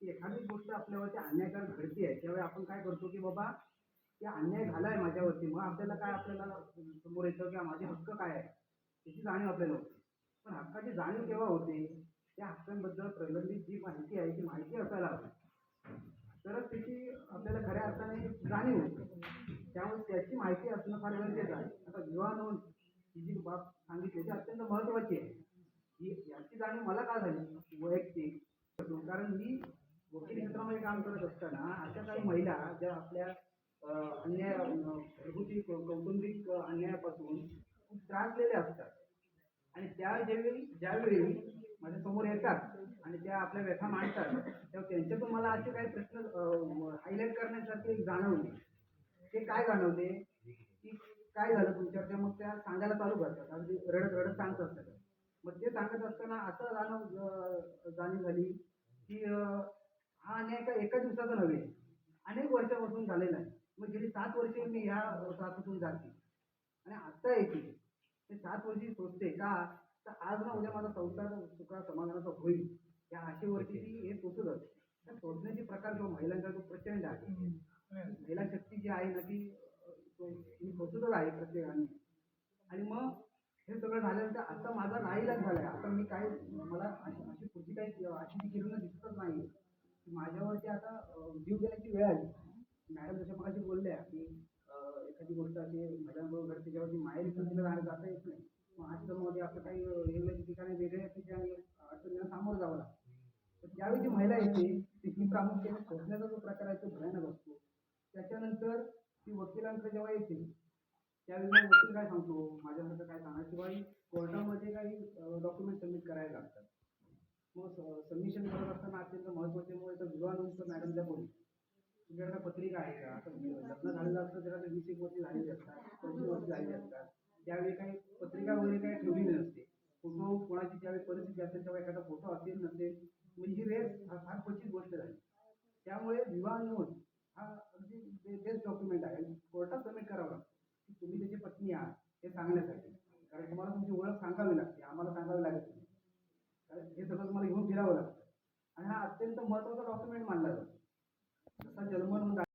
की एखादी गोष्ट आपल्यावरती अन्यायकारक घडती आहे त्यावेळी आपण काय करतो की बाबा की अन्याय झालाय माझ्यावरती मग आपल्याला काय आपल्याला समोर येतं की माझे हक्क काय आहे त्याची जाणीव आपल्याला होते. पण हक्काची जाणीव केव्हा होते? त्या हक्कांबद्दल प्रलंबित जी माहिती आहे ती माहिती असायला हवी. तरच त्याची आपल्याला खऱ्या अर्थाने जाणीव होते. त्यामुळे त्याची माहिती असणं फार गरजेचं आहे. आता विवाह नोंद ही जी बाब सांगितली ती अत्यंत महत्त्वाची आहे. ही याची जाणीव मला का झाली? वैयक्तिक कारण मी वकील क्षेत्रामध्ये काम करत असताना अशा काही महिला ज्या आपल्या अन्याय घरगुती कौटुंबिक अन्यायापासून खूप त्रासलेल्या असतात. आणि त्या ज्यावेळी ज्यावेळी माझ्यासमोर येतात आणि त्या आपल्या व्यथा मांडतात तेव्हा त्यांच्यातून मला असे काही प्रश्न हायलाईट करण्यासारखे एक जाणवले. ते काय जाणवले? की काय झालं तुमच्यावर? त्या मग त्या सांगायला चालू करतात. अगदी रडत रडत सांगत असतात मग ते सांगत असताना असं जाणव जाणीव झाली की हा अन्याय का एका दिवसाचा नव्हे. अनेक वर्षापासून झालेला आहे. मग गेली सात वर्षे मी ह्या त्रासातून जाते. आणि आत्ता येते. ते सात वर्षी सोचते का? तर आज ना उद्या माझा संसार सुखा समाधानाचा होईल. या आशेवरती ती हे सोचत असते त्या सोचण्याचे प्रकार जो महिलांचा जो प्रचंड आहे. महिला शक्ती जी आहे ना ती तो- ती सोचतच आहे प्रत्येकाने. आणि मग हे सगळं झाल्यानंतर आता माझा नाईलाज झालाय. आता मी काय मला अशी अशी पुढची काही अशी किरण दिसतच नाही माझ्यावरती आता जीव देण्याची वेळ आली. मॅडम जशा मगाशी बोलल्या की एखादी गोष्ट अशी महिलांबरोबर घडते त्याच्यावरती माहेरी पण तिला जाता येत नाही. मग आश्रममध्ये असं काही वेगवेगळ्या ठिकाणी वेगळ्या ठिकाणी अडचणींना सामोरं जावं लागतं. तर ज्यावेळी जी महिला येते ती ही प्रामुख्याने शोधण्याचा जो प्रकार आहे तो भयानक असतो. त्याच्यानंतर ती वकिलांकडे जेव्हा येते त्यावेळी मग वकील काय सांगतो? माझ्यासारखं काय सांगणार? किंवा कोर्टामध्ये काही डॉक्युमेंट सबमिट करायला लागतात. मग सबमिशन करत असताना अत्यंत महत्त्वाचे नंतर मॅडमच्या पत्रिका आहे का? म्हणजे लग्न झालेलं असतं त्याला वीस एक वर्ष झालेली असतात पंचवीस वर्ष झालेली असतात. त्यावेळी काही पत्रिका वगैरे काही ठेवलेली नसते. फोटो कोणाची ज्यावेळी परिस्थिती असेल तेव्हा एखादा फोटो असेल नसेल म्हणजे रेस हा फार क्वचित गोष्ट झाली. त्यामुळे विवाह नोंद हा अगदी बेस्ट डॉक्युमेंट आहे. कोर्टात सबमिट करावा लागतो. की तुम्ही त्याची पत्नी आहात हे सांगण्यासाठी. कारण तुम्हाला तुमची ओळख सांगावी लागते. आम्हाला सांगावी लागत नाही. कारण हे सगळं तुम्हाला घेऊन फिरावं लागतं. आणि हा अत्यंत महत्त्वाचा डॉक्युमेंट मानला जातो. Saja semua.